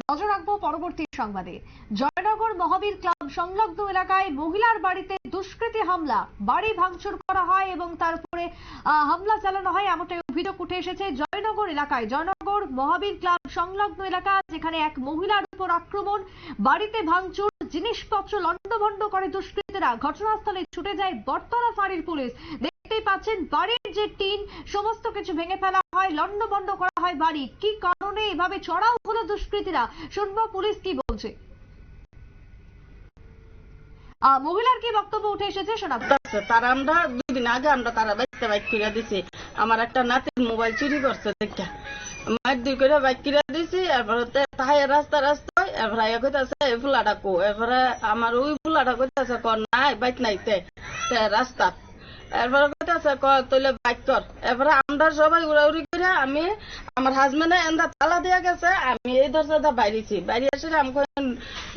নজর রাখব পরবর্তী সংবাদে। জয়নগর মহাবীর ক্লাব সংলগ্ন এলাকায় মহিলার বাড়িতে দুষ্কৃতী হামলা। বাড়ি ভাঙচুর করা হয় এবং তারপরে হামলা চালানো হয় এমনটাই অভিযোগ উঠে এসেছে জয়নগর এলাকায়। জয়নগর মহাবীর ক্লাব সংলগ্ন এলাকা, যেখানে এক মহিলার উপর আক্রমণ, বাড়িতে ভাঙচুর, জিনিসপত্র লণ্ডভণ্ড করে দুষ্কৃতীরা। ঘটনাস্থলে ছুটে যায় বটতলা ফাঁড়ির পুলিশ। দেখতেই পাচ্ছেন, বাড়ির যে টিন, সমস্ত কিছু ভেঙে ফেলা হয় করা হয় বাড়ি। কি কারণে এভাবে চড়াও হলো দুষ্কৃতীরা? পুলিশ কি বলছে। মহিলার কি বক্তব্য উঠে এসেছে আছে আমরা দুদিন আগে আমরা তারা বাইক দিছি। আমার একটা নাতির মোবাইল চুরি করছে দেখা। মায়ের দুই করে বাইক করে দিছি, এরপরে তাহাই রাস্তা রাস্তায়, এরপরে এই আমার ওই ফুলাটা কইতাছে, কর, নাই, বাইক নাইতে। রাস্তা এরপরে কইতাছে কর তইলে বাইক কর এরপরে আমরা সবাই উড়াউড়ি করে আমি আমার হাজবেন্ডে এন্দা তালা দিয়া গেছে, আমি এই দরজাটা বাইরেছি। বাইরে এসে আমি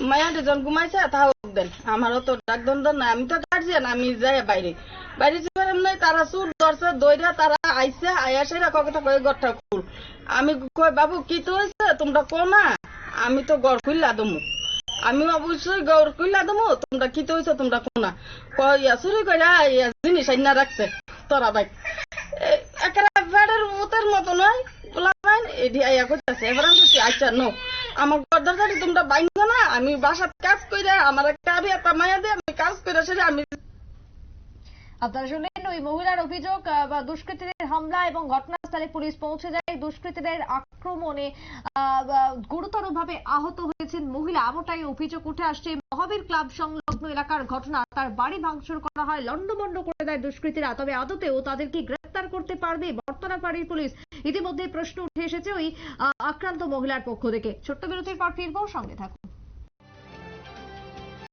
মায়া দুজন ঘুমাইছে, তাও দেন। আমারও তো ডাক দন্দন না আমি তো গার্জিয়ান আমি যাই বাইরে। বাইরে যাবার এমনি তারা চুর ধরছে, দইরা তারা আইছে আয়া সেরা কথা কয়ে, ঘরটা খুল। আমি কই, বাবু, কি তো হয়েছে তোমরা কো না, আমি তো ঘর খুললা দমু। আমি অবশ্যই গৌর কইলা দেবো, তোমরা কি তৈছো, তোমরা কোনা? কয়া চুরি কইরা জিনিস আইনা রাখছে, তোরা ভাই একেবারে বেড়ের মতের মতো নয় পোলাপাইন এডি আইয়া কইতাছে, এবার আমি আচ্ছা নো আমার গর্দারদারি তোমরা বাইন না, আমি বাসাত কাজ কইরা, আমার একটা আবি একটা মায়া দে, আমি কাজ কইরা সেটা আমি আপনারা শুনলেন ওই মহিলার অভিযোগ বা দুষ্কৃতীদের হামলা এবং ঘটনাস্থলে পুলিশ পৌঁছে যায়। দুষ্কৃতীদের আক্রমণে গুরুতরভাবে আহত হয়েছেন মহিলা। এমনটাই অভিযোগ উঠে আসছে। মহাবীর ক্লাব সংলগ্ন এলাকার ঘটনা, তার বাড়ি ভাঙচুর করা হয় লন্ডভন্ড করে দেয় দুষ্কৃতীরা। তবে আদতেও তাদের কি গ্রেফতার করতে পারবে বর্তনা বাড়ির পুলিশ। ইতিমধ্যে প্রশ্ন উঠে এসেছে ওই আক্রান্ত মহিলার পক্ষ থেকে। ছোট্ট বিরতির পর ফিরবো, সঙ্গে থাকুন।